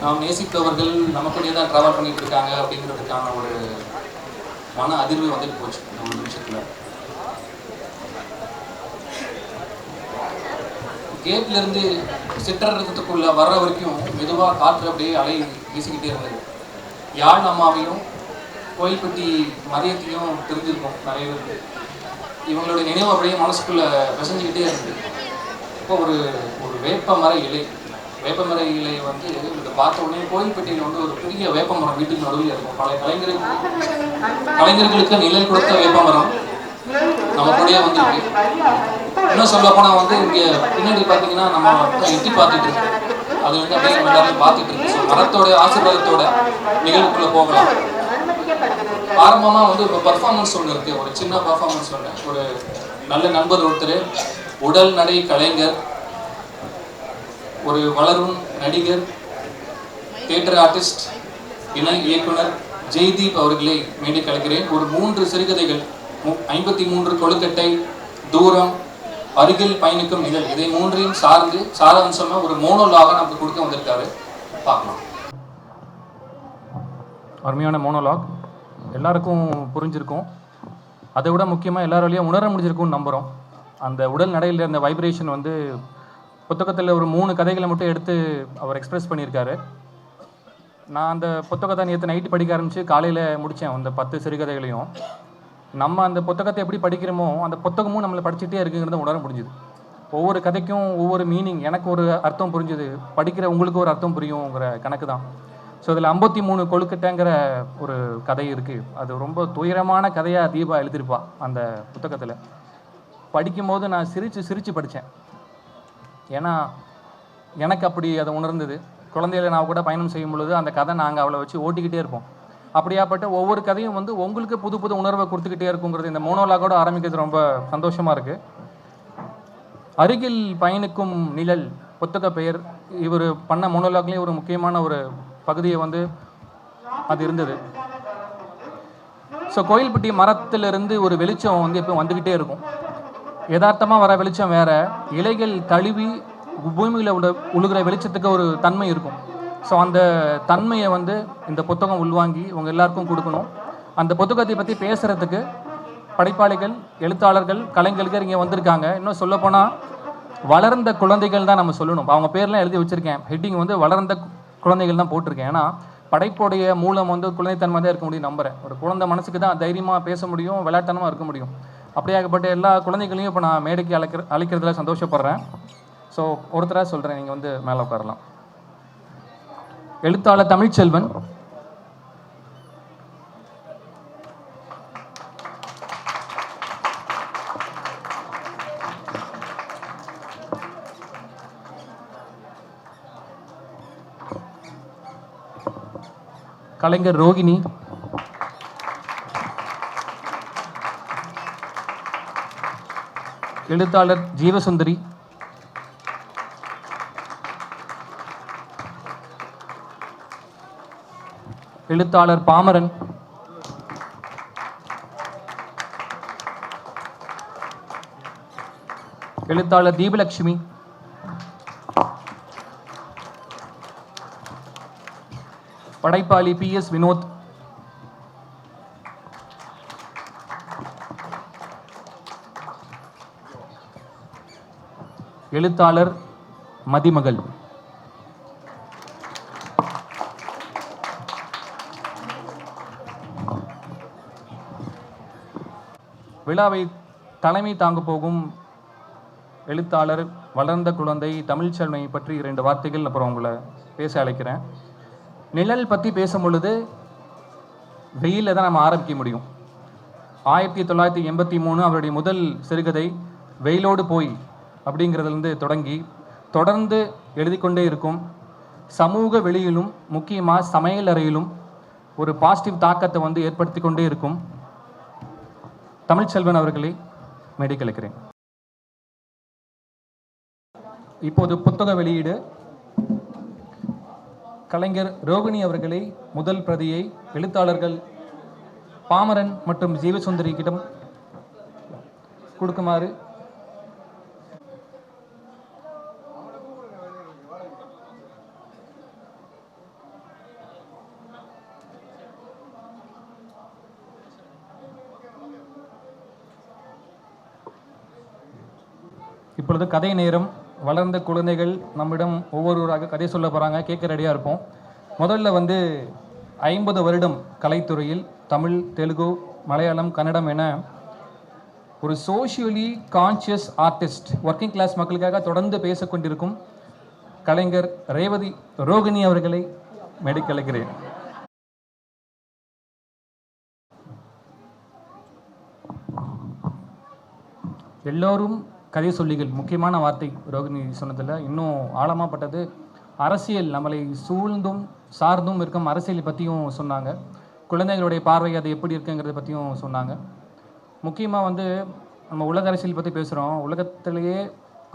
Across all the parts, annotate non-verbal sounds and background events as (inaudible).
நாம் நேசித்தவர்கள் நமக்குள்ளே தான் ட்ராவல் பண்ணிட்டு இருக்காங்க அப்படிங்கிறதுக்கான ஒரு மன அதிர்வு வந்துட்டு போச்சு இந்த ஒரு நிமிஷத்தில் கேட்லேருந்து வர்ற வரைக்கும் மெதுவாக காற்று அப்படியே அலை வீசிக்கிட்டே இருந்தது. யாழ் அம்மாவையும் கோயில்பட்டி மதியத்தையும் தெரிஞ்சிருக்கோம் நிறைய பேருக்கு. இவங்களுடைய நினைவு அப்படியே மனசுக்குள்ளே பிசைஞ்சுக்கிட்டே இருந்தது. இப்போ ஒரு ஒரு வேப்ப மர இலை வேப்ப மர இலை வந்து பார்த்த உடனே கோயில்பட்டியில் வந்து ஒரு பெரிய வேப்பமரம் வீட்டுக்கு நடுவில் இருக்கும். பழைய கலைஞர்களுக்கு கலைஞர்களுக்கு நிழல் கொடுத்த வேப்பமரம். நம்ம கூடயே வந்திருக்கு. இன்னும் சொல்ல போனா வந்து இங்க பின்னாடி பாத்தீங்கன்னா நம்ம எட்டி பார்த்துட்டு இருக்கோம். அது வந்து அப்படியே நம்ம எல்லாரும் பார்த்துட்டு இருக்கு ஸோ மரத்தோட ஆசீர்வாதத்தோட நிகழ்வுக்குள்ள போகலாம். ஆரம்பமா வந்து இப்போ பர்ஃபார்மன்ஸ் ஒன்று இருக்கு. ஒரு சின்ன பர்ஃபார்மன்ஸ் ஒன்று ஒரு நல்ல நண்பர் ஒருத்தர் உடல் நடை கலைஞர் ஒரு வளரும் நடிகர் தியேட்டர் ஆர்டிஸ்ட் இணை இயக்குனர் ஜெய்தீப் அவர்களை மேடை கலைக்கிறேன். ஒரு மூன்று சிறுகதைகள் ஐம்பத்தி மூன்று கொழுக்கட்டை தூரம் அருகில் பயணிக்கும் நிகழ் இதை மூன்றையும் சார்ந்து சாராம்சமாக ஒரு மோனோலாக நமக்கு கொடுக்க வந்திருக்காரு. பார்க்கலாம். அருமையான மோனோலாக் எல்லாருக்கும் புரிஞ்சிருக்கும். அதை விட முக்கியமாக எல்லாராலையும் உணர முடிஞ்சிருக்கும்னு நம்புகிறோம் அந்த உடல் நடையில் இருந்த வைப்ரேஷன் வந்து புத்தகத்தில் ஒரு மூணு கதைகளை மட்டும் எடுத்து அவர் எக்ஸ்பிரஸ் பண்ணியிருக்காரு. நான் அந்த புத்தகத்தை நேற்று நைட்டு படிக்க ஆரம்பித்து காலையில் முடித்தேன் அந்த பத்து சிறுகதைகளையும். நம்ம அந்த புத்தகத்தை எப்படி படிக்கிறோமோ அந்த புத்தகமும் நம்மளை படிச்சுட்டே இருக்குங்கிறத உணர முடிஞ்சுது. ஒவ்வொரு கதைக்கும் ஒவ்வொரு மீனிங் எனக்கு ஒரு அர்த்தம் புரிஞ்சுது. படிக்கிற உங்களுக்கு ஒரு அர்த்தம் புரியுங்கிற கணக்கு தான். ஸோ இதில் ஐம்பத்தி மூணு கொழுக்கட்டைங்கிற ஒரு கதை இருக்குது அது ரொம்ப துயரமான கதையாக தீபா எழுதியிருப்பா அந்த புத்தகத்தில். படிக்கும்போது நான் சிரித்து சிரித்து படித்தேன் ஏன்னா எனக்கு அப்படி அதை உணர்ந்தது. குழந்தைகளை நான் கூட பயணம் செய்யும் பொழுது அந்த கதை நாங்கள் அவளை வச்சு ஓட்டிக்கிட்டே இருப்போம். அப்படியாப்பட்ட ஒவ்வொரு கதையும் வந்து உங்களுக்கு புது புது உணர்வை கொடுத்துக்கிட்டே இருக்குங்கிறது இந்த மோனோலாகோட ஆரம்பிக்கிறது ரொம்ப சந்தோஷமாக இருக்குது அருகில் பயணிக்கும் நிழல் புத்தக பெயர் இவர் பண்ண மோனோலாக்லேயும் ஒரு முக்கியமான ஒரு பகுதியை வந்து அது இருந்தது. ஸோ கோயில்பட்டி மரத்திலிருந்து ஒரு வெளிச்சம் வந்து எப்போ வந்துக்கிட்டே இருக்கும். யதார்த்தமாக வர வெளிச்சம் வேற. இலைகள் தழுவி பூமியில் உள்ள உழுகிற வெளிச்சத்துக்கு ஒரு தன்மை இருக்கும். ஸோ அந்த தன்மையை வந்து இந்த புத்தகம் உள்வாங்கி உங்கள் எல்லாருக்கும் கொடுக்கணும். அந்த புத்தகத்தை பற்றி பேசுகிறதுக்கு படைப்பாளிகள் எழுத்தாளர்கள் கலைஞர்கள் இங்கே வந்திருக்காங்க. இன்னும் சொல்லப்போனால் வளர்ந்த குழந்தைகள் தான் நம்ம சொல்லணும். அவங்க பேர்லாம் எழுதி வச்சுருக்கேன். ஹெட்டிங் வந்து வளர்ந்த குழந்தைகள் தான் போட்டிருக்கேன். ஏன்னா படைப்புடைய மூலம் வந்து குழந்தைத்தன்மை தான் இருக்க முடியும் நம்புறேன். ஒரு குழந்தை மனசுக்கு தான் தைரியமாக பேச முடியும் விளையாட்டனமாக இருக்க முடியும். அப்படியாகப்பட்ட எல்லா குழந்தைகளையும் இப்போ நான் மேடைக்கு அழைக்கிற அழைக்கிறதுல சந்தோஷப்படுறேன். ஸோ ஒருத்தராக சொல்கிறேன் நீங்கள் வந்து மேலே உட்காரலாம். எழுத்தாளர் தமிழ்ச்செல்வன். கலைஞர் ரோகிணி. எழுத்தாளர் ஜீவசுந்தரி. எழுத்தாளர் பாமரன். எழுத்தாளர் தீபலட்சுமி படைப்பாளி பி எஸ் வினோத். எழுத்தாளர் மதிமகள். விழாவை தலைமை தாங்க போகும் எழுத்தாளர் வளர்ந்த குழந்தை தமிழ்ச்செல்மை பற்றி இரண்டு வார்த்தைகள் அப்புறம் உங்களை பேச அழைக்கிறேன். நிழல் பற்றி பேசும் பொழுது வெயிலில் தான் நம்ம ஆரம்பிக்க முடியும். ஆயிரத்தி தொள்ளாயிரத்தி எண்பத்தி மூணு அவருடைய முதல் சிறுகதை வெயிலோடு போய் அப்படிங்கிறதுலேருந்து தொடங்கி தொடர்ந்து எழுதி கொண்டே இருக்கும். சமூக வெளியிலும் முக்கியமாக சமையல் அறையிலும் ஒரு பாசிட்டிவ் தாக்கத்தை வந்து ஏற்படுத்தி கொண்டே இருக்கும். தமிழ்ச்செல்வன் அவர்களை மேடை கலைக்கிறேன் இப்போது புத்தக வெளியீடு. கலைஞர் ரோகிணி அவர்களை முதல் பிரதியை எழுத்தாளர்கள் பாமரன் மற்றும் ஜீவசுந்தரிக்கிடம் கொடுக்குமாறு இப்பொழுது கதை நேரம். வளர்ந்த குழந்தைகள் நம்மிடம் ஒவ்வொருவராக கதை சொல்ல போகிறாங்க கேட்க ரெடியாக இருப்போம். முதல்ல வந்து ஐம்பது வருடம் கலைத்துறையில் தமிழ் தெலுங்கு மலையாளம் கன்னடம் என ஒரு socially conscious artist working class மக்களுக்காக தொடர்ந்து பேசிக்கொண்டிருக்கும் கலைஞர் ரேவதி ரோகிணி அவர்களை மெடிக்கலைக்கிறேன் எல்லோரும் கதை சொல்லிகள் முக்கியமான வார்த்தை ரோகிணி சொன்னதில் இன்னும் ஆழமாகப்பட்டது அரசியல். நம்மளை சூழ்ந்தும் சார்ந்தும் இருக்கும் அரசியலை பற்றியும் சொன்னாங்க. குழந்தைகளுடைய பார்வை அது எப்படி இருக்குங்கிறத பற்றியும் சொன்னாங்க. முக்கியமாக வந்து நம்ம உலக அரசியல் பற்றி பேசுகிறோம் உலகத்திலேயே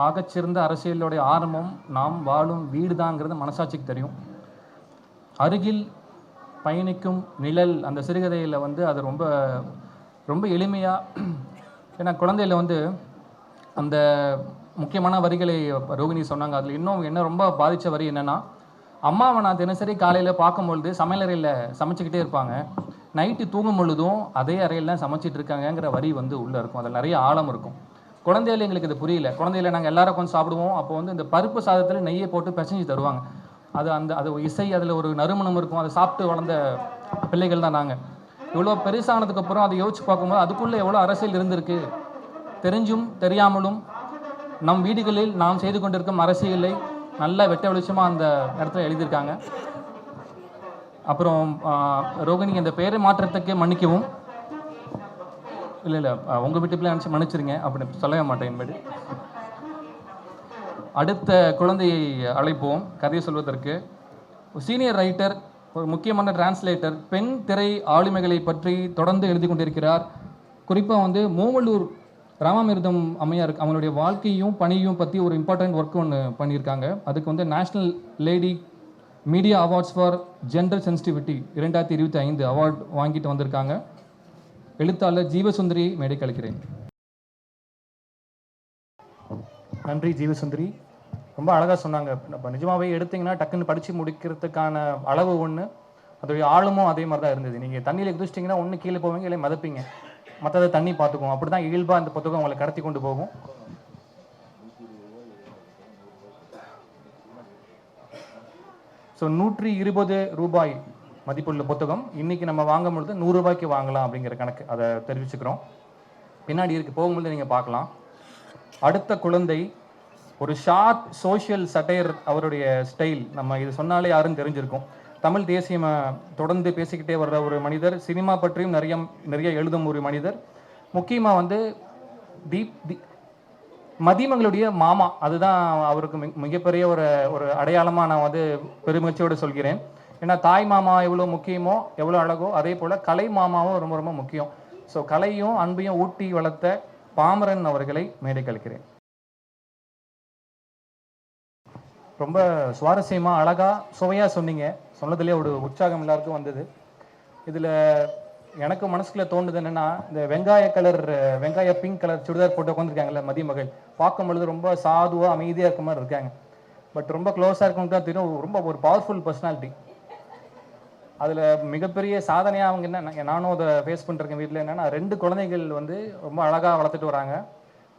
ஆகச்சிறந்த அரசியலுடைய ஆரம்பம் நாம் வாழும் வீடு தாங்கிறது மனசாட்சிக்கு தெரியும். அருகில் பயணிக்கும் நிழல் அந்த சிறுகதையில் வந்து அது ரொம்ப ரொம்ப எளிமையாக ஏன்னா குழந்தையில் வந்து அந்த முக்கியமான வரிகளை ரோகிணி சொன்னாங்க. அதில் இன்னும் என்ன ரொம்ப பாதித்த வரி என்னென்னா அம்மாவை நான் தினசரி காலையில் பார்க்கும்பொழுது சமையலறையில் சமைச்சிக்கிட்டே இருப்பாங்க. நைட்டு தூங்கும் பொழுதும் அதே அறையில் தான் சமைச்சிட்டு இருக்காங்கங்கிற வரி வந்து உள்ளே இருக்கும். அதில் நிறைய ஆழம் இருக்கும். குழந்தையில எங்களுக்கு இது புரியல. குழந்தையில நாங்கள் எல்லாரும் கொஞ்சம் சாப்பிடுவோம். அப்போ வந்து இந்த பருப்பு சாதத்தில் நெய்யை போட்டு பிசைஞ்சு தருவாங்க. அது அந்த அது இசை அதில் ஒரு நறுமணம் இருக்கும். அதை சாப்பிட்டு வளர்ந்த பிள்ளைகள் தான் நாங்கள் இவ்வளோ பெருசானதுக்கு அப்புறம் அதை யோசிச்சு பார்க்கும்போது அதுக்குள்ளே எவ்வளோ அரசியல் இருந்திருக்கு. தெரிஞ்சும் தெரியாமலும் நம் வீடுகளில் நாம் செய்து கொண்டிருக்கும் அரசியலை நல்ல வெட்ட வெளிச்சமாக அந்த இடத்துல எழுதியிருக்காங்க. அப்புறம் ரோகிணி இந்த பேரை மாற்றத்துக்கு மன்னிக்கவும். இல்லை இல்லை உங்கள் வீட்டு நினச்சி மன்னிச்சிருங்க. அப்படின்னு சொல்லவே மாட்டேன் அடுத்த குழந்தையை அழைப்போம் கதையை சொல்வதற்கு. சீனியர் ரைட்டர் ஒரு முக்கியமான டிரான்ஸ்லேட்டர் பெண் திரை ஆளுமைகளை பற்றி தொடர்ந்து எழுதி கொண்டிருக்கிறார். குறிப்பாக வந்து மூவலூர் ராமாமிர்தம் அம்மையார் அவங்களுடைய வாழ்க்கையும் பணியும் பற்றி ஒரு இம்பார்ட்டன்ட் ஒர்க் ஒன்று பண்ணியிருக்காங்க. அதுக்கு வந்து national lady media awards for gender sensitivity இரண்டாயிரத்தி இருபத்தி ஐந்து அவார்ட் வாங்கிட்டு வந்திருக்காங்க. எழுத்தாளர் ஜீவசுந்தரி மேடை கழிக்கிறேன் நன்றி ஜீவசுந்தரி. ரொம்ப அழகாக சொன்னாங்க. இப்போ நிஜமாகவே எடுத்தீங்கன்னா டக்குன்னு படித்து முடிக்கிறதுக்கான அளவு ஒன்று அதோடைய ஆழமும் அதே மாதிரி தான் இருந்தது. நீங்கள் தண்ணியில் குதிச்சிட்டிங்கன்னா ஒன்று கீழே போவீங்க இல்லை மதப்பீங்க. மற்றதை தண்ணி பார்த்துக்கும் அப்படி தான் இயல்பாக அந்த புத்தகம் உங்களை கடத்தி கொண்டு போகும். ஸோ நூற்றி இருபது ரூபாய் மதிப்புள்ள புத்தகம். இன்னைக்கு நம்ம வாங்கும் பொழுது நூறுரூபாய்க்கு வாங்கலாம் அப்படிங்கிற கணக்கு. அதை தெரிவிச்சுக்கிறோம். பின்னாடி இருக்கு. போகும்போது நீங்கள் பார்க்கலாம். அடுத்த குழந்தை ஒரு ஷார்ப் சோஷியல் சட்டையர் அவருடைய ஸ்டைல். நம்ம இது சொன்னாலே யாரும் தெரிஞ்சிருக்கும். தமிழ் தேசியம் தொடர்ந்து பேசிக்கிட்டே வர்ற ஒரு மனிதர் சினிமா பற்றியும் நிறைய நிறைய எழுதும் ஒரு மனிதர். முக்கியமாக வந்து தீப் தி மதிமங்களுடைய மாமா அதுதான் அவருக்கு மிக- மிகப்பெரிய ஒரு ஒரு அடையாளமாக நான் வந்து பெருமகிழ்ச்சியோடு சொல்கிறேன். ஏன்னா தாய் மாமா எவ்வளோ முக்கியமோ எவ்வளோ அழகோ அதே போல் கலை மாமாவும் ரொம்ப ரொம்ப முக்கியம். ஸோ கலையும் அன்பையும் ஊட்டி வளர்த்த பாமரன் அவர்களை மேடை கழிக்கிறேன் ரொம்ப சுவாரஸ்யமாக அழகாக சுவையாக சொன்னீங்க. சொன்னதுலேயே ஒரு உற்சாகம் எல்லாருக்கும் வந்தது. இதில் எனக்கு மனசுக்குள்ள தோணுது என்னன்னா இந்த வெங்காய கலர் வெங்காய பிங்க் கலர் சுடிதார் போட்டு உட்காந்துருக்காங்கல்ல மதிமகள் பார்க்கும் பொழுது ரொம்ப சாதுவாக அமைதியாக இருக்க மாதிரி இருக்காங்க. பட் ரொம்ப க்ளோஸாக இருக்கவங்க தான் தெரியும் ரொம்ப ஒரு பவர்ஃபுல் பர்சனாலிட்டி அதில் மிகப்பெரிய சாதனையாக அவங்க என்ன நானும் அதை ஃபேஸ் பண்ணிருக்கேன் வீட்டில் என்னென்னா ரெண்டு குழந்தைகள் வந்து ரொம்ப அழகாக வளர்த்துட்டு வராங்க.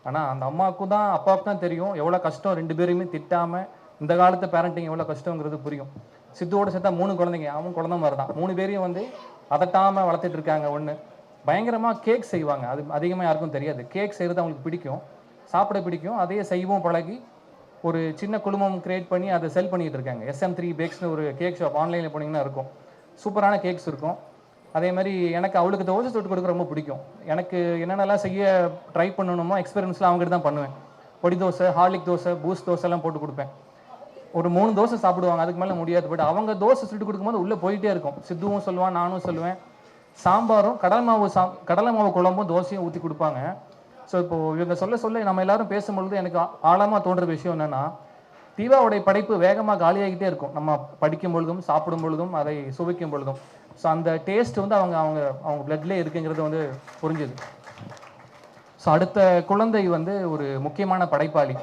ஆனால் அந்த அம்மாவுக்கும் தான் அப்பாவுக்கு தான் தெரியும் எவ்வளோ கஷ்டம் ரெண்டு பேரையுமே திட்டாமல் இந்த காலத்து பேரண்டிங் எவ்வளோ கஷ்டங்கிறது புரியும். சித்துவோட சேர்த்தா மூணு குழந்தைங்க அவன் குழந்தை மாதிரி தான் மூணு பேரையும் வந்து அதட்டாமல் வளர்த்துட்டு இருக்காங்க ஒன்று பயங்கரமாக கேக் செய்வாங்க. அது அதிகமாக யாருக்கும் தெரியாது. கேக் செய்கிறது அவங்களுக்கு பிடிக்கும். சாப்பிட பிடிக்கும். அதையே செய்வோம் பழகி ஒரு சின்ன குழுமம் கிரியேட் பண்ணி அதை செல் பண்ணிகிட்டு இருக்காங்க. எஸ்எம் த்ரீ பேக்ஸ்னு ஒரு கேக் ஷாப் ஆன்லைனில் போனீங்கன்னா இருக்கும். சூப்பரான கேக்ஸ் இருக்கும். அதே மாதிரி எனக்கு அவளுக்கு தோசை சுட்டு கொடுக்க ரொம்ப பிடிக்கும். எனக்கு என்னென்னலாம் செய்ய ட்ரை பண்ணணுமோ எக்ஸ்பீரியன்ஸ்லாம் அவங்ககிட்ட தான் பண்ணுவேன். பொடி தோசை ஹார்லிக் தோசை பூஸ்ட் தோசை எல்லாம் போட்டு கொடுப்பேன். ஒரு மூணு தோசை சாப்பிடுவாங்க அதுக்கு மேலே முடியாது. பட் அவங்க தோசை சுட்டு கொடுக்கும்போது உள்ளே போயிட்டே இருக்கும். சித்துவும் சொல்லுவான் நானும் சொல்லுவேன். சாம்பாரும் கடலை மாவு சா கடலை மாவு குழம்பும் தோசையும் ஊற்றி கொடுப்பாங்க. ஸோ இப்போ இவங்க சொல்ல சொல்ல நம்ம எல்லாரும் பேசும்பொழுது எனக்கு ஆழமாக தோன்ற விஷயம் என்னென்னா தீபாவுடைய படைப்பு வேகமாக காலியாகிட்டே இருக்கும். நம்ம படிக்கும் பொழுதும் சாப்பிடும் பொழுதும் அதை சுவைக்கும் பொழுதும் ஸோ அந்த டேஸ்ட் வந்து அவங்க அவங்க அவங்க பிளட்லேயே இருக்குங்கிறது வந்து புரிஞ்சுது. ஸோ அடுத்த குழந்தை வந்து ஒரு முக்கியமான படைப்பாளி.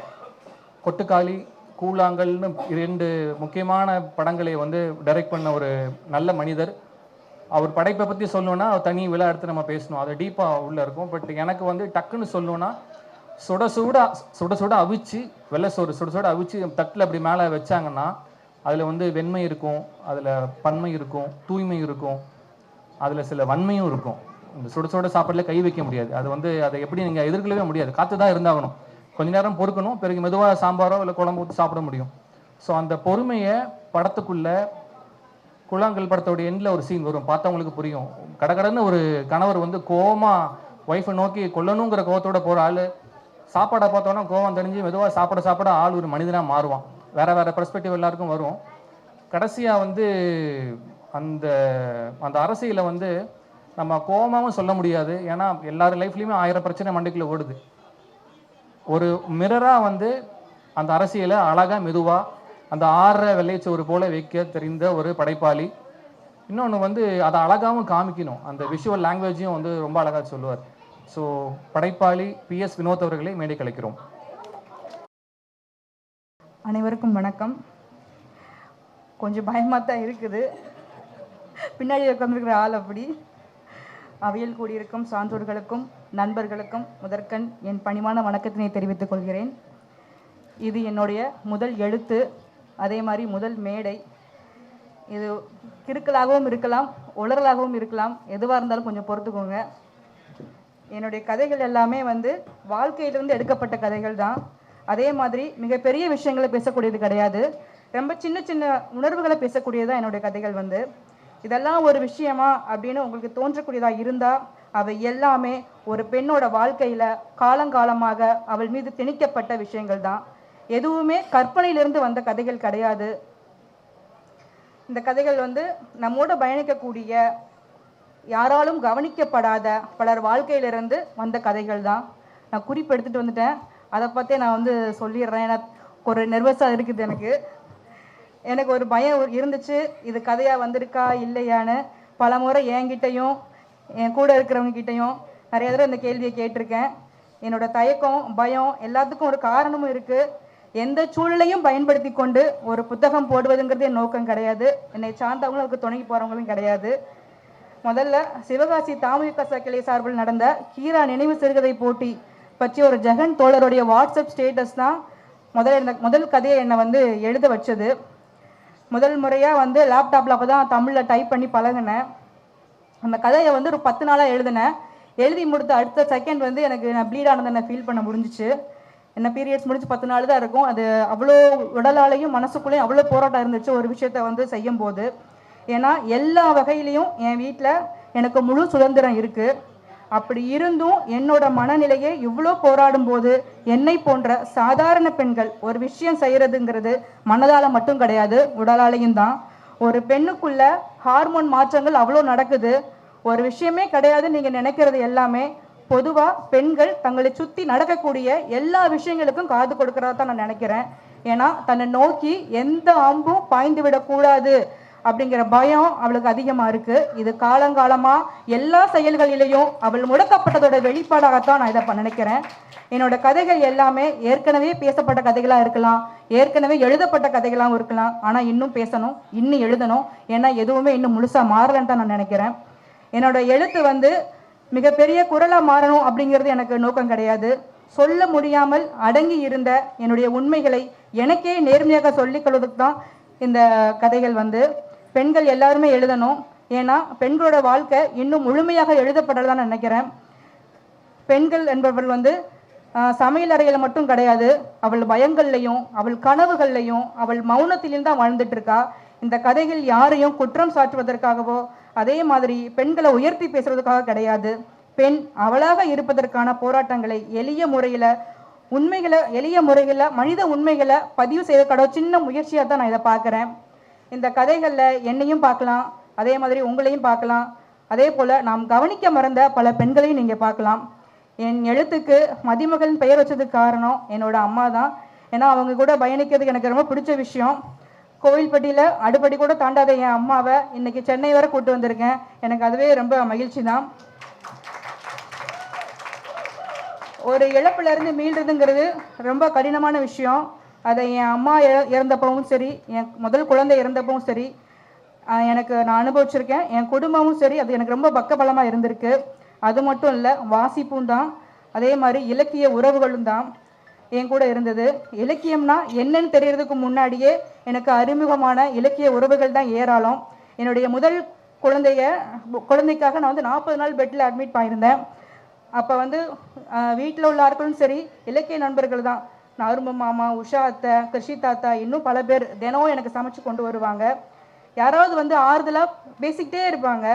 கொட்டுக்காளி கூழாங்கல்னு இரண்டு முக்கியமான படங்களை வந்து டைரக்ட் பண்ண ஒரு நல்ல மனிதர். அவர் படைப்பை பற்றி சொல்லணும்னா தனி விழா எடுத்து நம்ம பேசணும். அது டீப்பாக உள்ளே இருக்கும். பட் எனக்கு வந்து டக்குன்னு சொல்லணும்னா சுட சுட சுட சுட அவிச்சு வெள்ளை சோறு சுட சுட அவிச்சு தட்டில் அப்படி மேலே வச்சாங்கன்னா அதில் வந்து வெண்மை இருக்கும் அதில் பன்மை இருக்கும் தூய்மை இருக்கும் அதில் சில வன்மையும் இருக்கும். இந்த சுட சுட சாப்பாட்டில் கை வைக்க முடியாது. அது வந்து அதை எப்படி நீங்கள் எதிர்கொள்ளவே முடியாது. காற்று தான் இருந்தாகணும். கொஞ்ச நேரம் பொறுக்கணும். பிறகு மெதுவாக சாம்பாரோ இல்லை குழம்பு ஊற்றி சாப்பிட முடியும். ஸோ அந்த பொறுமையை படத்துக்குள்ள குழாங்கல் படத்தோட எண்டில் ஒரு சீன் வரும். பார்த்தவங்களுக்கு புரியும். கடகடன்னு ஒரு கணவர் வந்து கோவமாக ஒய்ஃபை நோக்கி கொல்லணுங்கிற கோவத்தோட போகிற ஆள். சாப்பாடை பார்த்தோன்னா கோவம் தெரிஞ்சு மெதுவாக சாப்பிட சாப்பிட ஆள் ஒரு மனிதனாக மாறுவான். வேற வேற பெர்ஸ்பெக்டிவ் எல்லாருக்கும் வரும். கடைசியாக வந்து அந்த அந்த அரசியலை வந்து நம்ம கோபமாகவும் சொல்ல முடியாது. ஏன்னா எல்லார் லைஃப்லையுமே ஆயிரம் பிரச்சனை மண்டைக்குள்ளே ஓடுது. ஒரு மிரராக வந்து அந்த அரசியலை அழகாக மெதுவாக அந்த ஆற வெள்ளைச்சோறு போல வைக்க தெரிந்த ஒரு படைப்பாளி. இன்னொன்று வந்து அதை அழகாகவும் காமிக்கணும். அந்த விஷுவல் லாங்குவேஜையும் வந்து ரொம்ப அழகாக சொல்லுவார். ஸோ படைப்பாளி பிஎஸ் வினோத் அவர்களை மேடை கலைக்கிறோம் அனைவருக்கும் வணக்கம். கொஞ்சம் பயமாக தான் இருக்குது. பின்னாடி உட்காந்துருக்கிற ஆள் அப்படி. அவையில் கூடியிருக்கும் சான்றோர்களுக்கும். நண்பர்களுக்கும் முதற்கண் என் பணிமான வணக்கத்தினை தெரிவித்துக் கொள்கிறேன். இது என்னுடைய முதல் எழுத்து அதே மாதிரி முதல் மேடை. இது கிறுக்கலாகவும் இருக்கலாம் உளறலாகவும் இருக்கலாம் எதுவாக இருந்தாலும் கொஞ்சம் பொறுத்துக்கோங்க. என்னுடைய கதைகள் எல்லாமே வந்து வாழ்க்கையிலிருந்து எடுக்கப்பட்ட கதைகள் தான். அதே மாதிரி மிகப்பெரிய விஷயங்களை பேசக்கூடியது கிடையாது. ரொம்ப சின்ன சின்ன உணர்வுகளை பேசக்கூடியது தான் என்னுடைய கதைகள் வந்து. இதெல்லாம் ஒரு விஷயமா அப்படின்னு உங்களுக்கு தோன்றக்கூடியதாக இருந்தால் அவை எல்லாமே ஒரு பெண்ணோட வாழ்க்கையில் காலங்காலமாக அவள் மீது திணிக்கப்பட்ட விஷயங்கள் தான். எதுவுமே கற்பனையிலிருந்து வந்த கதைகள் கிடையாது. இந்த கதைகள் வந்து நம்மோட பயணிக்கக்கூடிய யாராலும் கவனிக்கப்படாத பலர் வாழ்க்கையிலிருந்து வந்த கதைகள் தான். நான் குறிப்பு எடுத்துகிட்டு வந்துட்டேன். அதை பற்றி நான் வந்து சொல்லிடுறேன். ஏன்னா ஒரு நெர்வஸாக இருக்குது எனக்கு. எனக்கு ஒரு பயம் இருந்துச்சு. இது கதையாக வந்திருக்கா? இல்லையான்னு பல முறை என்கிட்டையும் என் கூட இருக்கிறவங்க கிட்டேயும் நிறைய தடவை இந்த கேள்வியை கேட்டிருக்கேன். என்னோட தயக்கம் பயம் எல்லாத்துக்கும் ஒரு காரணமும் இருக்குது எந்த சூழலையும் பயன்படுத்தி கொண்டு ஒரு புத்தகம் போடுவதுங்கிறது என் நோக்கம் கிடையாது. என்னை சார்ந்தவங்களும் அதுக்கு துணைக்கு போகிறவங்களும் கிடையாது. முதல்ல சிவகாசி தாமுக கிளை சார்பில் நடந்த கீரா நினைவு சிறுகதை போட்டி பற்றி ஒரு ஜெகன் தோழருடைய வாட்ஸ்அப் ஸ்டேட்டஸ் தான் முதல் முதல் கதையை என்னை வந்து எழுத வச்சது. முதல் முறையாக வந்து லேப்டாப்பில் அப்போ தான் தமிழில் டைப் பண்ணி பழகினேன். அந்த கதையை வந்து ஒரு பத்து நாளாக எழுதினேன். எழுதி முடித்த அடுத்த செகண்ட் வந்து எனக்கு நான் ப்ளீட் ஆனதை நான் ஃபீல் பண்ண முடிஞ்சிச்சு. என்ன பீரியட்ஸ் முடிஞ்சு பத்து நாள் தான் இருக்கும். அது அவ்வளோ உடலாலையும் மனசுக்குள்ளேயும் அவ்வளோ போராட்டம் இருந்துச்சு ஒரு விஷயத்த வந்து செய்யும் போது ஏன்னா எல்லா வகையிலையும் என் வீட்டில் எனக்கு முழு சுதந்திரம் இருக்குது அப்படி இருந்தும் என்னோட மனநிலையை இவ்வளோ போராடும் போது என்னை போன்ற சாதாரண பெண்கள் ஒரு விஷயம் செய்கிறதுங்கிறது மனதால் மட்டும் கிடையாது உடலாலையும் தான். ஒரு பெண்ணுக்குள்ள ஹார்மோன் மாற்றங்கள் அவ்வளோ நடக்குது. ஒரு விஷயமே கிடையாது நீங்கள் நினைக்கிறது எல்லாமே. பொதுவாக பெண்கள் தங்களை சுற்றி நடக்கக்கூடிய எல்லா விஷயங்களுக்கும் காது கொடுக்கறதா தான் நான் நினைக்கிறேன். ஏன்னா தன்னை நோக்கி எந்த அம்பும் பாய்ந்து விடக்கூடாது. அப்படிங்கிற பயம் அவளுக்கு அதிகமாக இருக்குது இது காலங்காலமாக எல்லா செயல்களிலையும் அவள் முடக்கப்பட்டதோட வெளிப்பாடாகத்தான் நான் இதை நினைக்கிறேன். என்னோட கதைகள் எல்லாமே ஏற்கனவே பேசப்பட்ட கதைகளாக இருக்கலாம் ஏற்கனவே எழுதப்பட்ட கதைகளாகவும் இருக்கலாம். ஆனால் இன்னும் பேசணும் இன்னும் எழுதணும். ஏன்னா எதுவுமே இன்னும் முழுசாக மாறலன்னு தான் நான் நினைக்கிறேன். என்னோட எழுத்து வந்து மிகப்பெரிய குரலாக மாறணும் அப்படிங்கிறது எனக்கு நோக்கம் கிடையாது. சொல்ல முடியாமல் அடங்கி இருந்த என்னுடைய உண்மைகளை எனக்கே நேர்மையாக சொல்லிக் கொள்வதுக்கு தான் இந்த கதைகள் வந்து பெண்கள் எல்லாருமே எழுதணும். ஏன்னா பெண்களோட வாழ்க்கை இன்னும் முழுமையாக எழுதப்படலான்னு நினைக்கிறேன். பெண்கள் என்பவள் வந்து சமையல் அறையில் மட்டும் கிடையாது. அவள் பயங்கள்லையும் அவள் கனவுகள்லையும் அவள் மௌனத்திலும் தான் வாழ்ந்துட்டு இருக்கா இந்த கதைகள் யாரையும் குற்றம் சாற்றுவதற்காகவோ அதே மாதிரி பெண்களை உயர்த்தி பேசுவதற்காக கிடையாது. பெண் அவளாக இருப்பதற்கான போராட்டங்களை எளிய முறையில் உண்மைகளை எளிய முறையில் மனித உண்மைகளை பதிவு செய்த கடவுள் சின்ன முயற்சியாக தான் நான் இதை பார்க்குறேன். இந்த கதைகளில் என்னையும் பார்க்கலாம் அதே மாதிரி உங்களையும் பார்க்கலாம். அதே போல் நாம் கவனிக்க மறந்த பல பெண்களையும் நீங்கள் பார்க்கலாம். என் எழுத்துக்கு மதிமகன் பெயர் வச்சதுக்கு காரணம் என்னோட அம்மா தான். ஏன்னா அவங்க கூட பயணிக்கிறதுக்கு எனக்கு ரொம்ப பிடிச்ச விஷயம். கோவில்பட்டியில் அடுப்படி கூட தாண்டாத என் அம்மாவை இன்னைக்கு சென்னை வரை கூட்டு வந்திருக்கேன். எனக்கு அதுவே ரொம்ப மகிழ்ச்சி தான். ஒரு இழப்புலேருந்து மீள்றதுங்கிறது ரொம்ப கடினமான விஷயம். அதை என் அம்மா இற- இறந்தப்பவும் சரி என் முதல் குழந்தை இறந்தப்பவும் சரி எனக்கு நான் அனுபவிச்சிருக்கேன். என் குடும்பமும் சரி அது எனக்கு ரொம்ப பக்கபலமாக இருந்திருக்கு. அது மட்டும் இல்லை வாசிப்பும் தான். அதே மாதிரி இலக்கிய உறவுகளும் தான் என் கூட இருந்தது. இலக்கியம்னா என்னன்னு தெரியறதுக்கு முன்னாடியே எனக்கு அறிமுகமான இலக்கிய உறவுகள் தான் ஏராளம். என்னுடைய முதல் குழந்தைய குழந்தைக்காக நான் வந்து நாற்பது நாள் பெட்டில் அட்மிட் பண்ணியிருந்தேன். அப்போ வந்து வீட்டில் உள்ள ஆட்களும் சரி இலக்கிய நண்பர்கள் தான். நாரும மாமா உஷா அத்தை கிருஷி தாத்தா இன்னும் பல பேர் தினமும் எனக்கு சமைச்சு கொண்டு வருவாங்க. யாராவது வந்து ஆறுதலாக பேசிக்கிட்டே இருப்பாங்க.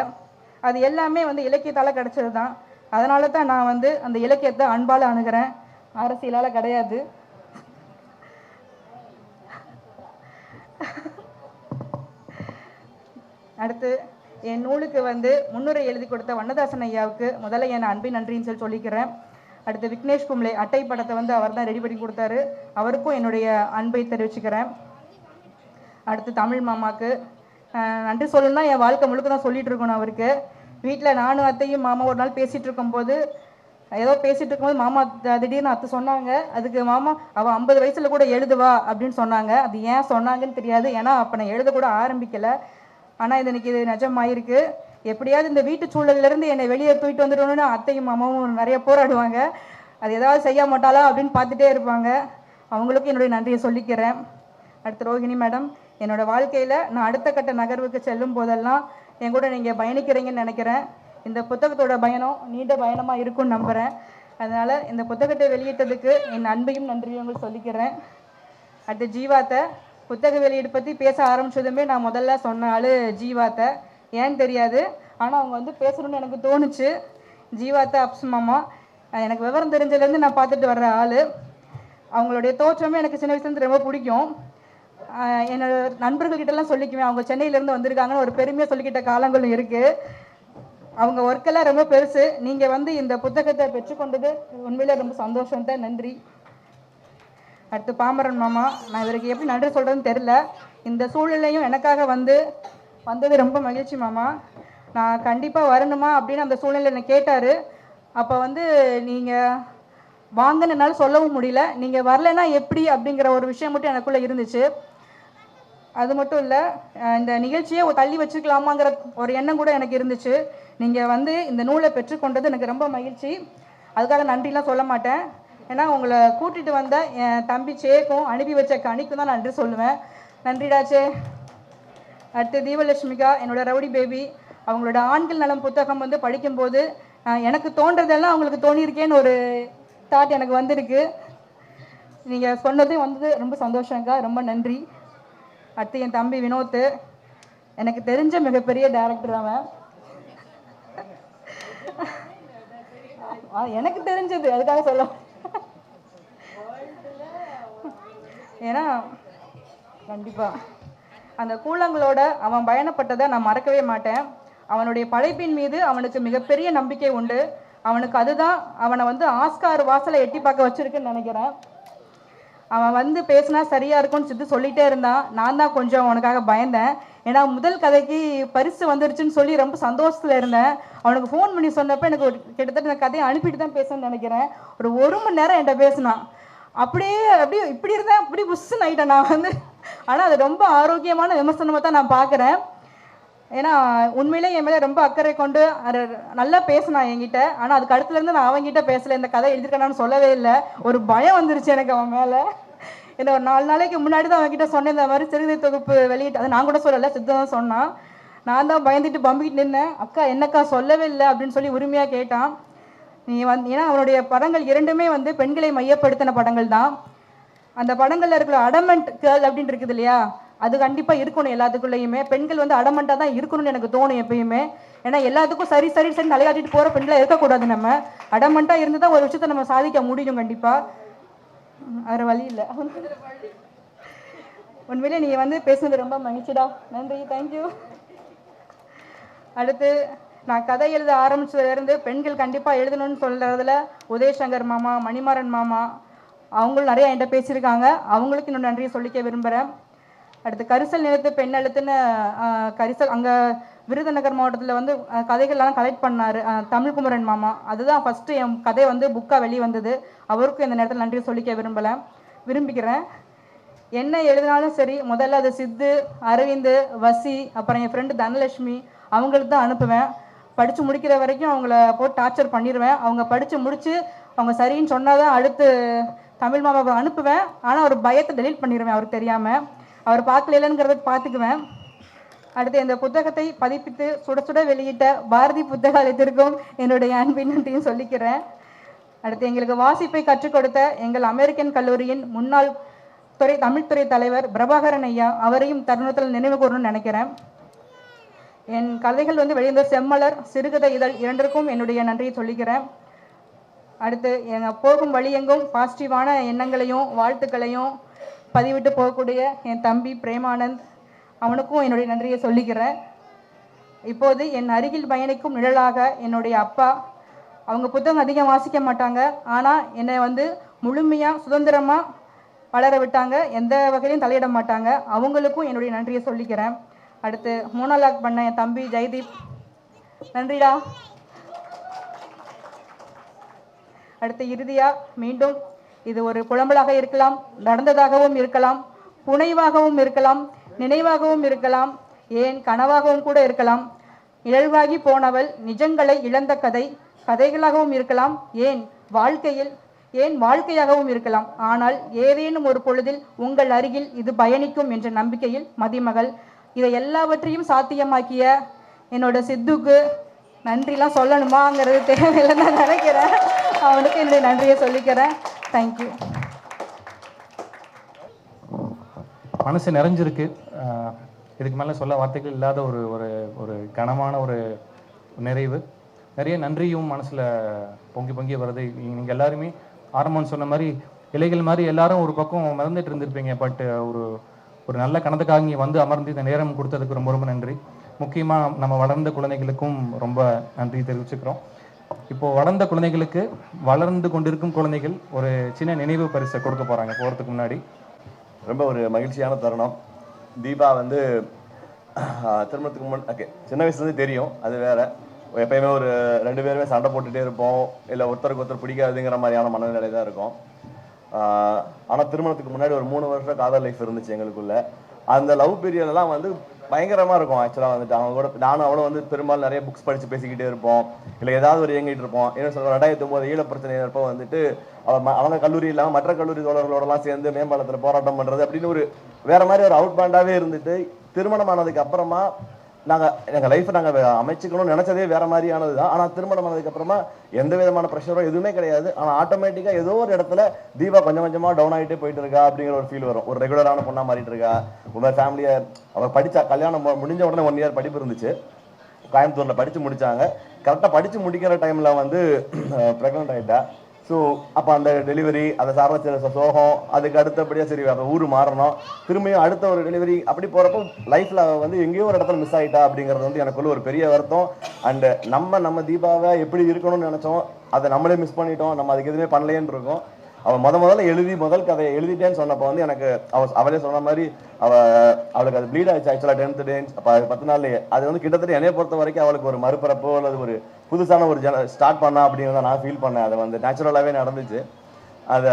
அது எல்லாமே வந்து இலக்கியத்தால் கிடச்சது தான் அதனால தான் நான் வந்து அந்த இலக்கியத்தை அன்பால் அணுகிறேன். அரசியலால் கிடையாது. அடுத்து என் நூலுக்கு வந்து முன்னுரை எழுதி கொடுத்த வண்ணதாசன் ஐயாவுக்கு முதல்ல என் அன்பின் நன்றின்னு சொல்லி சொல்லிக்கிறேன். அடுத்து விக்னேஷ் கும்ளே அட்டை படத்தை வந்து அவர் தான் ரெடி பண்ணி கொடுத்தாரு. அவருக்கும் என்னுடைய அன்பை தெரிவிச்சுக்கிறேன். அடுத்து தமிழ் மாமாக்கு நன்றி சொல்லணும்னா என் வாழ்க்கை முழுக்க தான் சொல்லிட்டு இருக்கணும் அவருக்கு. வீட்டில் நானும் அத்தையும் மாமா ஒரு நாள் பேசிகிட்டு இருக்கும்போது ஏதோ பேசிகிட்டு இருக்கும்போது மாமா திடீர்னு அத்தை சொன்னாங்க. அதுக்கு மாமா அவள் ஐம்பது வயசில் கூட எழுதுவா அப்படின்னு சொன்னாங்க. அது ஏன் சொன்னாங்கன்னு தெரியாது. ஏன்னா அப்போ நான் எழுத கூட ஆரம்பிக்கலை. ஆனால் இது இன்னைக்கு இது நிஜமாயிருக்கு. எப்படியாவது இந்த வீட்டு சூழல்லேருந்து என்னை வெளியே தூக்கிட்டு வந்துடணும்னு அத்தையும் மாமாவும் நிறைய போராடுவாங்க. அது ஏதாவது செய்ய மாட்டாளா அப்படின்னு பார்த்துட்டே இருப்பாங்க. அவங்களுக்கும் என்னுடைய நன்றியை சொல்லிக்கிறேன். அடுத்து ரோஹிணி மேடம் என்னோடய வாழ்க்கையில் நான் அடுத்த கட்ட நகர்வுக்கு செல்லும் போதெல்லாம் என் கூட நீங்கள் பயணிக்கிறீங்கன்னு நினைக்கிறேன். இந்த புத்தகத்தோட பயணம் நீண்ட பயணமாக இருக்கும்னு நம்புகிறேன் அதனால் இந்த புத்தகத்தை வெளியிட்டதுக்கு என் அன்பையும் நன்றியும் உங்களுக்கு சொல்லிக்கிறேன். அடுத்து ஜீவாத்தை புத்தக வெளியீடு பற்றி பேச ஆரம்பிச்சதுமே நான் முதல்ல சொன்ன ஆள் ஜீவாத்தை. ஏன்னு தெரியாது. ஆனால் அவங்க வந்து பேசணும்னு எனக்கு தோணுச்சு. ஜீவாத்தா அப்சுமாமா மாமா எனக்கு விவரம் தெரிஞ்சதுலேருந்து நான் பார்த்துட்டு வர்ற ஆள். அவங்களுடைய தோற்றமே எனக்கு சின்ன வயசுலேருந்து ரொம்ப பிடிக்கும். என்னோட நண்பர்கள்கிட்டலாம் சொல்லிக்குவேன். அவங்க சென்னையிலேருந்து வந்திருக்காங்கன்னு ஒரு பெருமையாக சொல்லிக்கிட்ட காலங்களும் இருக்குது அவங்க ஒர்க்கெல்லாம் ரொம்ப பெருசு. நீங்கள் வந்து இந்த புத்தகத்தை பெற்றுக்கொண்டது உண்மையிலே ரொம்ப சந்தோஷம். தான் நன்றி. அடுத்து பாமரன் மாமா. நான் இவருக்கு எப்படி நன்றி சொல்கிறதுன்னு தெரில இந்த சூழ்நிலையும் எனக்காக வந்து வந்தது ரொம்ப மகிழ்ச்சி மாமா. நான் கண்டிப்பாக வரணுமா அப்படின்னு அந்த சூழ்நிலை என்னை கேட்டார். அப்போ வந்து நீங்கள் வாங்கன்னு என்னால் சொல்லவும் முடியல. நீங்கள் வரலைன்னா எப்படி அப்படிங்கிற ஒரு விஷயம் மட்டும் எனக்குள்ளே இருந்துச்சு. அது மட்டும் இல்லை இந்த நிகழ்ச்சியை தள்ளி வச்சுக்கலாமாங்கிற ஒரு எண்ணம் கூட எனக்கு இருந்துச்சு. நீங்கள் வந்து இந்த நூலை பெற்றுக்கொண்டது எனக்கு ரொம்ப மகிழ்ச்சி. அதுக்காக நன்றிலாம் சொல்ல மாட்டேன். ஏன்னா உங்களை கூட்டிகிட்டு வந்த என் தம்பி சேக்கும் அனுப்பி வச்ச கணிக்கும் தான் நன்றி சொல்லுவேன். நன்றிடாச்சே அடுத்து தீபலட்சுமிகா என்னோட ரவுடி பேபி. அவங்களோட ஆண்கள் நலம் புத்தகம் வந்து படிக்கும்போது எனக்கு தோன்றதெல்லாம் அவங்களுக்கு தோணியிருக்கேன்னு ஒரு தாட் எனக்கு வந்திருக்கு. நீங்கள் சொன்னது வந்தது ரொம்ப சந்தோஷங்கா ரொம்ப நன்றி. அடுத்து என் தம்பி வினோத் எனக்கு தெரிஞ்ச மிகப்பெரிய டேரக்டர் அவன். எனக்கு தெரிஞ்சது அதுக்காக சொல்ல ஏன்னா கண்டிப்பாக அந்த கூழங்களோட அவன் பயணப்பட்டதை நான் மறக்கவே மாட்டேன். அவனுடைய படைப்பின் மீது அவனுக்கு மிகப்பெரிய நம்பிக்கை உண்டு. அவனுக்கு அதுதான் அவனை வந்து ஆஸ்கார் வாசலை எட்டி பார்க்க வச்சிருக்குன்னு நினைக்கிறேன். அவன் வந்து பேசினா சரியா இருக்கும்னு சித்து சொல்லிட்டே இருந்தான். நான் தான் கொஞ்சம் அவனுக்காக பயந்தேன். ஏன்னா முதல் கதைக்கு பரிசு வந்துருச்சுன்னு சொல்லி ரொம்ப சந்தோஷத்தில் இருந்தேன். அவனுக்கு ஃபோன் பண்ணி சொன்னப்ப எனக்கு ஒரு கிட்டத்தட்ட இந்த கதையை அனுப்பிட்டு தான் பேசணும்னு நினைக்கிறேன். ஒரு ஒரு மணி நேரம் என்கிட்ட பேசினான். அப்படியே அப்படியே இப்படி இருந்தேன் அப்படி புஷ்ஷுன்னு ஆகிட்டேன் நான் வந்து. ஆனால் அது ரொம்ப ஆரோக்கியமான விமர்சனமாக தான் நான் பார்க்குறேன் ஏன்னா உண்மையிலே என் மேலே ரொம்ப அக்கறை கொண்டு அது நல்லா பேசினான் என்கிட்ட. ஆனால் அதுக்கு அடுத்துலேருந்து நான் அவங்ககிட்ட பேசலை இந்த கதை எழுதிருக்கேனான்னு சொல்லவே இல்லை. ஒரு பயம் வந்துருச்சு எனக்கு அவன் மேலே. என்ன ஒரு நாலு நாளைக்கு முன்னாடி தான் அவங்ககிட்ட சொன்னேன் இந்த மாதிரி சிறுதை தொகுப்பு வெளியிட்டு அதை நான் கூட சொல்லலை சித்தம் தான் சொன்னான். நான் தான் பயந்துட்டு பம்பிக்கிட்டு நின்னேன். அக்கா என்னக்கா சொல்லவே இல்லை அப்படின்னு சொல்லி உரிமையாக கேட்டான். நீ வந்து ஏன்னா அவனுடைய படங்கள் இரண்டுமே வந்து பெண்களை மையப்படுத்தின படங்கள் தான். அந்த படங்களில் இருக்கிற அடமெண்ட் கேர்ள் அப்படின்னு இருக்குது இல்லையா? அது கண்டிப்பாக இருக்கணும் எல்லாத்துக்குள்ளேயுமே. பெண்கள் வந்து அடமெண்ட்டாக தான் இருக்கணும்னு எனக்கு தோணும் எப்பயுமே. ஏன்னா எல்லாத்துக்கும் சரி சரி சரி தலையாட்டிட்டு போகிற பெண்களாக இருக்கக்கூடாது நம்ம. அடமெண்ட்டாக இருந்து தான் ஒரு விஷயத்தை நம்ம சாதிக்க முடியும் கண்டிப்பாக வேறு வழி இல்லை. உண்மையிலே நீங்கள் வந்து பேசுனது ரொம்ப மகிழ்ச்சிடா. நன்றி தேங்க்யூ அடுத்து நான் கதை எழுத ஆரம்பிச்சதுலேருந்து பெண்கள் கண்டிப்பாக எழுதணும்னு சொல்கிறதுல உதயசங்கர் மாமா மணிமாறன் மாமா அவங்களும் நிறையா என்கிட்ட பேசியிருக்காங்க. அவங்களுக்கு இன்னும் நன்றியை சொல்லிக்க விரும்புகிறேன் அடுத்து கரிசல் நிலத்து பெண் எழுத்துன்னு கரிசல் அங்கே விருதுநகர் மாவட்டத்தில் வந்து கதைகள்லாம் கலெக்ட் பண்ணார் தமிழ் குமரன் மாமா. அதுதான் ஃபஸ்ட்டு என் கதை வந்து புக்காக வெளி வந்தது. அவருக்கும் இந்த நேரத்தில் நன்றி சொல்லிக்க விரும்பலை விரும்பிக்கிறேன். என்ன எழுதினாலும் சரி முதல்ல அது சித்து அரவிந்து வசி அப்புறம் என் ஃப்ரெண்டு தனலட்சுமி அவங்களுக்கு தான் அனுப்புவேன். படித்து முடிக்கிற வரைக்கும் அவங்கள போட்டு டார்ச்சர் பண்ணிடுவேன் அவங்க படித்து முடித்து அவங்க சரின்னு சொன்னால் தான் அடுத்து தமிழ் மாமாவை அனுப்புவேன். ஆனால் ஒரு பயத்தை டெலீட் பண்ணிடுவேன் அவருக்கு தெரியாமல் அவர் பார்க்கலங்கிறத பார்த்துக்குவேன். அடுத்து இந்த புத்தகத்தை பதிப்பித்து சுட சுட வெளியிட்ட பாரதி புத்தகாலயத்திற்கும் என்னுடைய அன்பின் நன்றியும் சொல்லிக்கிறேன். அடுத்து எங்களுக்கு வாசிப்பை கற்றுக் கொடுத்த எங்கள் அமெரிக்கன் கல்லூரியின் முன்னாள் துறை தமிழ்துறை தலைவர் பிரபாகரன் ஐயா அவரையும் தருணத்தில் நினைவு கூறணும்னு நினைக்கிறேன். என் கதைகள் வந்து வெளிவந்த செம்மலர் சிறுகதை இதழ் இரண்டிற்கும் என்னுடைய நன்றியை சொல்லிக்கிறேன். அடுத்து எங்கள் போகும் வழியெங்கும் பாசிட்டிவான எண்ணங்களையும் வாழ்த்துக்களையும் பதிவிட்டு போகக்கூடிய என் தம்பி பிரேமானந்த் அவனுக்கும் என்னுடைய நன்றியை சொல்லிக்கிறேன். இப்போது என் அருகில் பயணிக்கும் நிழலாக என்னுடைய அப்பா. அவங்க புத்தகம் அதிகம் வாசிக்க மாட்டாங்க. ஆனால் என்னை வந்து முழுமையாக சுதந்திரமாக வளர விட்டாங்க. எந்த வகையிலையும் தலையிட மாட்டாங்க. அவங்களுக்கும் என்னுடைய நன்றியை சொல்லிக்கிறேன். அடுத்து மோனோலாக் பண்ண என் தம்பி ஜெய்தீப். நன்றிடா. அடுத்து இறுதியா மீண்டும் இது ஒரு புலம்பலாக இருக்கலாம் நடந்ததாகவும் இருக்கலாம் புனைவாகவும் இருக்கலாம் நினைவாகவும் இருக்கலாம் ஏன் கனவாகவும் கூட இருக்கலாம். இழல்வாகி போனவள் நிஜங்களை இழந்த கதை கதைகளாகவும் இருக்கலாம் ஏன் வாழ்க்கையில் ஏன் வாழ்க்கையாகவும் இருக்கலாம். ஆனால் ஏதேனும் ஒரு பொழுதில் உங்கள் அருகில் இது பயணிக்கும் என்ற நம்பிக்கையில் மதிமகள் இதை எல்லாவற்றையும் சாத்தியமாக்கிய என்னோட சித்துக்கு நன்றிலாம் சொல்லணுமாங்கிறது தேவையில்லை நான் நினைக்கிறேன். அவனுக்கு என்னுடைய நன்றியை சொல்லிக்கிறேன். தேங்க்யூ மனசு நிறைஞ்சிருக்கு. இதுக்கு மேலே சொல்ல வார்த்தைகள் இல்லாத ஒரு ஒரு ஒரு கனமான ஒரு நிறைவு. நிறைய நன்றியும் மனசில் பொங்கி பொங்கி வருது. நீங்கள் எல்லாருமே ஆரம்பம் சொன்ன மாதிரி இலைகள் மாதிரி எல்லாரும் ஒரு பக்கம் மறந்துட்டு இருந்திருப்பீங்க. பட் ஒரு ஒரு நல்ல கணத்துக்காக இங்கே வந்து அமர்ந்து இந்த நேரம் கொடுத்ததுக்கு ரொம்ப ரொம்ப நன்றி. முக்கியமாக நம்ம வளர்ந்த குழந்தைகளுக்கும் ரொம்ப நன்றி தெரிவிச்சுக்கிறோம். இப்போ வளர்ந்த குழந்தைகளுக்கு வளர்ந்து கொண்டிருக்கும் குழந்தைகள் ஒரு சின்ன நினைவு பரிசை கொடுக்க போகிறாங்க போகிறதுக்கு முன்னாடி. ரொம்ப ஒரு மகிழ்ச்சியான தருணம். தீபா வந்து திருமணத்துக்கு முன் ஓகே சின்ன வயசுலேருந்து தெரியும் அது வேற. எப்பயுமே ஒரு ரெண்டு பேருமே சண்டை போட்டுகிட்டே இருப்போம். இல்லை ஒருத்தருக்கு ஒருத்தர் பிடிக்காதுங்கிற மாதிரியான மனநிலை தான் இருக்கும். ஆனால் திருமணத்துக்கு முன்னாடி ஒரு மூணு வருஷம் காதல் லைஃப் இருந்துச்சு எங்களுக்குள்ள. அந்த லவ் பீரியட்லாம் வந்து பயங்கரமாக இருக்கும். ஆக்சுவலாக வந்துட்டு அவங்க கூட நானும் அவளும் வந்து பெரும்பாலும் நிறைய புக்ஸ் படித்து பேசிக்கிட்டே இருப்போம். இல்லை ஏதாவது ஒரு இயங்கிட்டு இருப்போம். என்ன சொல்ல ரெண்டாயிரத்தி ஒம்பது ஈழ பிரச்சனை இருப்போ வந்துட்டு அவங்க கல்லூரி இல்லாமல் மற்ற கல்லூரி தோழர்களோடலாம் சேர்ந்து மேம்பாலத்தில் போராட்டம் பண்ணுறது அப்படின்னு ஒரு வேற மாதிரி ஒரு அவுட் பேண்டாகவே இருந்துட்டு திருமணம் ஆனதுக்கு அப்புறமா நாங்கள் எங்கள் லைஃப்பை நாங்கள் அமைச்சுக்கணும்னு நினச்சதே வேற மாதிரியானது தான் ஆனால் திருமணம் ஆனதுக்கப்புறமா எந்த விதமான ப்ரெஷரும் எதுவுமே கிடையாது. ஆனால் ஆட்டோமேட்டிக்காக ஏதோ ஒரு இடத்துல தீபா கொஞ்சம் கொஞ்சமாக டவுன் ஆகிட்டே போயிட்டு இருக்கா அப்படிங்கிற ஒரு ஃபீல் வரும். ஒரு ரெகுலரான பொண்ணாக மாறிட்டு இருக்கா உங்கள் ஃபேமிலியை அவள் படித்தா கல்யாணம் முடிஞ்ச உடனே ஒன் இயர் படிப்பு இருந்துச்சு. கோயம்புத்தூரில் படித்து முடித்தாங்க கரெக்டாக படித்து முடிக்கிற டைமில் வந்து (clears throat) ப்ரெக்னென்ட் ஆகிட்டா ஸோ அப்போ அந்த டெலிவரி அதை சார்ந்த சில சோகம் அதுக்கு அடுத்தபடியாக சரி அந்த ஊர் மாறணும். திரும்பியும் அடுத்த ஒரு டெலிவரி அப்படி போகிறப்போ லைஃப்பில் வந்து எங்கேயோ ஒரு இடத்துல மிஸ் ஆகிட்டா அப்படிங்கிறது வந்து எனக்குள்ள ஒரு பெரிய வருத்தம். அண்டு நம்ம நம்ம தீபாவை எப்படி இருக்கணும்னு நினச்சோம் அதை நம்மளே மிஸ் பண்ணிட்டோம் நம்ம அதுக்கு எதுவுமே பண்ணலையேன்னு இருக்கோம். அவள் முத முதல்ல எழுதி முதல் கதையை எழுதிட்டேன்னு சொன்னப்போ வந்து எனக்கு அவ அவளே சொன்ன மாதிரி அவ அவளுக்கு அது ப்ளீட் ஆயிடுச்சு ஆக்சுவலாக டென்த் டே அப்போ பத்து நாள்லயே. அது வந்து கிட்டத்தட்ட என்னைய பொறுத்த வரைக்கும் அவளுக்கு ஒரு மறுபிறப்போ அல்லது ஒரு புதுசான ஒரு ஜன ஸ்டார்ட் பண்ணா அப்படின்னு நான் ஃபீல் பண்ணேன். அதை வந்து நேச்சுரலாகவே நடந்துச்சு. அதை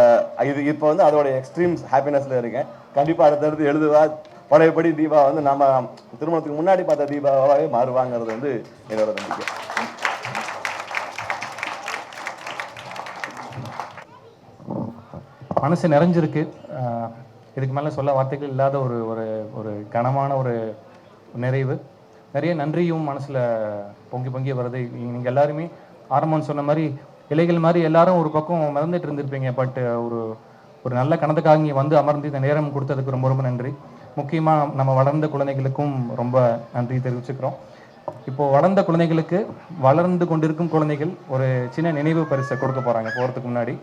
இது இப்போ வந்து அதோட எக்ஸ்ட்ரீம்ஸ் ஹாப்பினஸ்ல இருக்கேன். கண்டிப்பாக அடுத்தடுத்து எழுதுவா. பழையபடி தீபா வந்து நம்ம திருமணத்துக்கு முன்னாடி பார்த்த தீபாவாகவே மாறுவாங்கிறது வந்து என்னோட நம்பிக்கை. மனசு நிறைஞ்சிருக்கு. இதுக்கு மேலே சொல்ல வார்த்தைகள் இல்லாத ஒரு ஒரு ஒரு கனமான ஒரு நிறைவு. நிறைய நன்றியும் மனசில் பொங்கி பொங்கி வருது. நீங்கள் எல்லாருமே ஆரம்பம் சொன்ன மாதிரி இலைகள் மாதிரி எல்லாரும் ஒரு பக்கம் மறந்துட்டு இருந்திருப்பீங்க. பட் ஒரு ஒரு நல்ல கணத்துக்காக இங்கே வந்து அமர்ந்து இந்த நேரம் கொடுத்ததுக்கு ரொம்ப ரொம்ப நன்றி. முக்கியமாக நம்ம வளர்ந்த குழந்தைகளுக்கும் ரொம்ப நன்றி தெரிவிச்சுக்கிறோம். இப்போது வளர்ந்த குழந்தைகளுக்கு வளர்ந்து கொண்டிருக்கும் குழந்தைகள் ஒரு சின்ன நினைவு பரிசை கொடுக்க போகிறாங்க போகிறதுக்கு முன்னாடி.